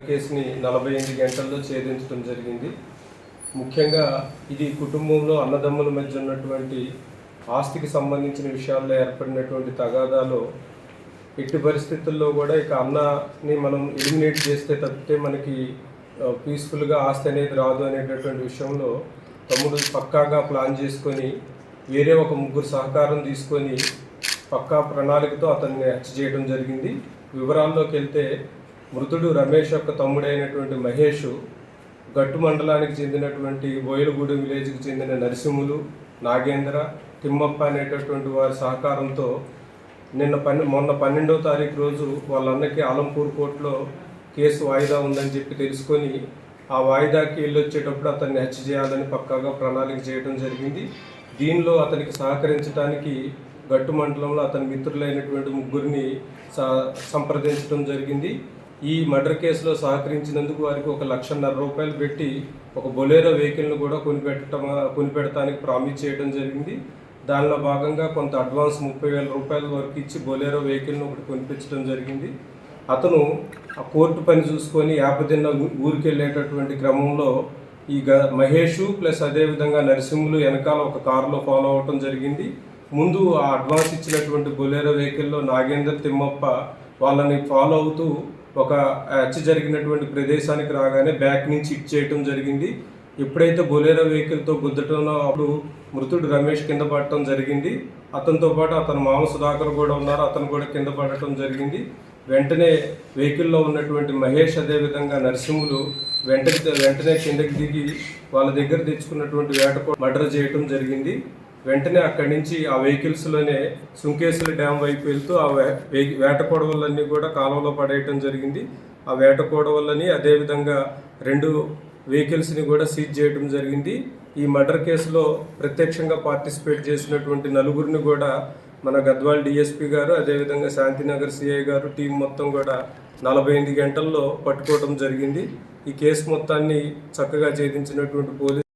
కేసుని నలభై ఎనిమిది గంటల్లో ఛేదించడం జరిగింది. ముఖ్యంగా ఇది కుటుంబంలో అన్నదమ్ముల మధ్య ఉన్నటువంటి ఆస్తికి సంబంధించిన విషయాల్లో ఏర్పడినటువంటి తగాదాలో ఎట్టి పరిస్థితుల్లో కూడా ఇక అన్నని మనం ఎలిమినేట్ చేస్తే తప్పితే మనకి పీస్ఫుల్గా ఆస్తి అనేది రాదు అనేటటువంటి విషయంలో తమ్ముడు పక్కాగా ప్లాన్ చేసుకొని వేరే ఒక ముగ్గురు సహకారం తీసుకొని పక్కా ప్రణాళికతో అతన్ని హత్య చేయడం జరిగింది. వివరాల్లోకి వెళ్తే మృతుడు రమేష్ యొక్క తమ్ముడైనటువంటి మహేష్ గట్టు మండలానికి చెందినటువంటి బోయలగూడెం విలేజ్కి చెందిన నరసింహులు నాగేంద్ర తిమ్మప్ప అనేటటువంటి వారి సహకారంతో నిన్న పన్నె మొన్న పన్నెండవ తారీఖు రోజు వాళ్ళ అన్నకి ఆలంపూర్ కోర్టులో కేసు వాయిదా ఉందని చెప్పి తెలుసుకొని ఆ వాయిదాకి వెళ్ళొచ్చేటప్పుడు అతన్ని హత్య చేయాలని పక్కాగా ప్రణాళిక చేయడం జరిగింది. దీనిలో అతనికి సహకరించడానికి గట్టు మండలంలో అతని మిత్రులైనటువంటి ముగ్గురిని సంప్రదించడం జరిగింది. ఈ మర్డర్ కేసులో సహకరించినందుకు వారికి ఒక లక్షన్నర రూపాయలు పెట్టి ఒక బొలేరో వెహికల్ను కూడా కొనిపెట్టడం కొనిపెడటానికి ప్రామిస్ చేయడం జరిగింది. దానిలో భాగంగా కొంత అడ్వాన్స్ ముప్పై వేల రూపాయల వరకు ఇచ్చి బొలేరో వెహికల్ను ఒకటి కొనిపించడం జరిగింది. అతను ఆ కోర్టు పని చూసుకొని యాపదిన్న ఊరికి వెళ్ళేటటువంటి క్రమంలో ఈ గ మహేషు ప్లస్ అదేవిధంగా నరసింహులు వెనకాల ఒక కారులో ఫాలో అవటం జరిగింది. ముందు ఆ అడ్వాన్స్ ఇచ్చినటువంటి బొలేరో వెహికల్లో నాగేందర్ తిమ్మప్ప వాళ్ళని ఫాలో అవుతూ ఒక హత్య జరిగినటువంటి ప్రదేశానికి రాగానే బ్యాక్ నుంచి ఇట్ చేయటం జరిగింది. ఎప్పుడైతే బొలేరో వెహికల్తో గుద్దటంలో అప్పుడు మృతుడు రమేష్ కింద పడటం జరిగింది. అతనితో పాటు అతని మామ సుధాకర్ కూడా ఉన్నారు. అతను కూడా కింద పడటం జరిగింది. వెంటనే వెహికల్లో ఉన్నటువంటి మహేష్ అదేవిధంగా నరసింహులు వెంటనే వెంటనే కిందకి దిగి వాళ్ళ దగ్గర తెచ్చుకున్నటువంటి వేట మర్డర్ చేయటం జరిగింది. వెంటనే అక్కడి నుంచి ఆ వెహికల్స్లోనే సుంకేశ్వర డ్యామ్ వైపు వెళ్తూ ఆ వే- వేట కొడవలన్నీ కూడా కాలువలో పడేయటం జరిగింది. ఆ వేట కొడవలని అదేవిధంగా రెండు వెహికల్స్ని కూడా సీజ్ చేయడం జరిగింది. ఈ మర్డర్ కేసులో ప్రత్యక్షంగా పార్టిసిపేట్ చేసినటువంటి నలుగురిని కూడా మన గద్వాల్ డిఎస్పి గారు అదేవిధంగా శాంతినగర్ సిఐ గారు టీం మొత్తం కూడా నలభై ఎనిమిది గంటల్లో పట్టుకోవడం జరిగింది. ఈ కేసు మొత్తాన్ని చక్కగా ఛేదించినటువంటి పోలీసు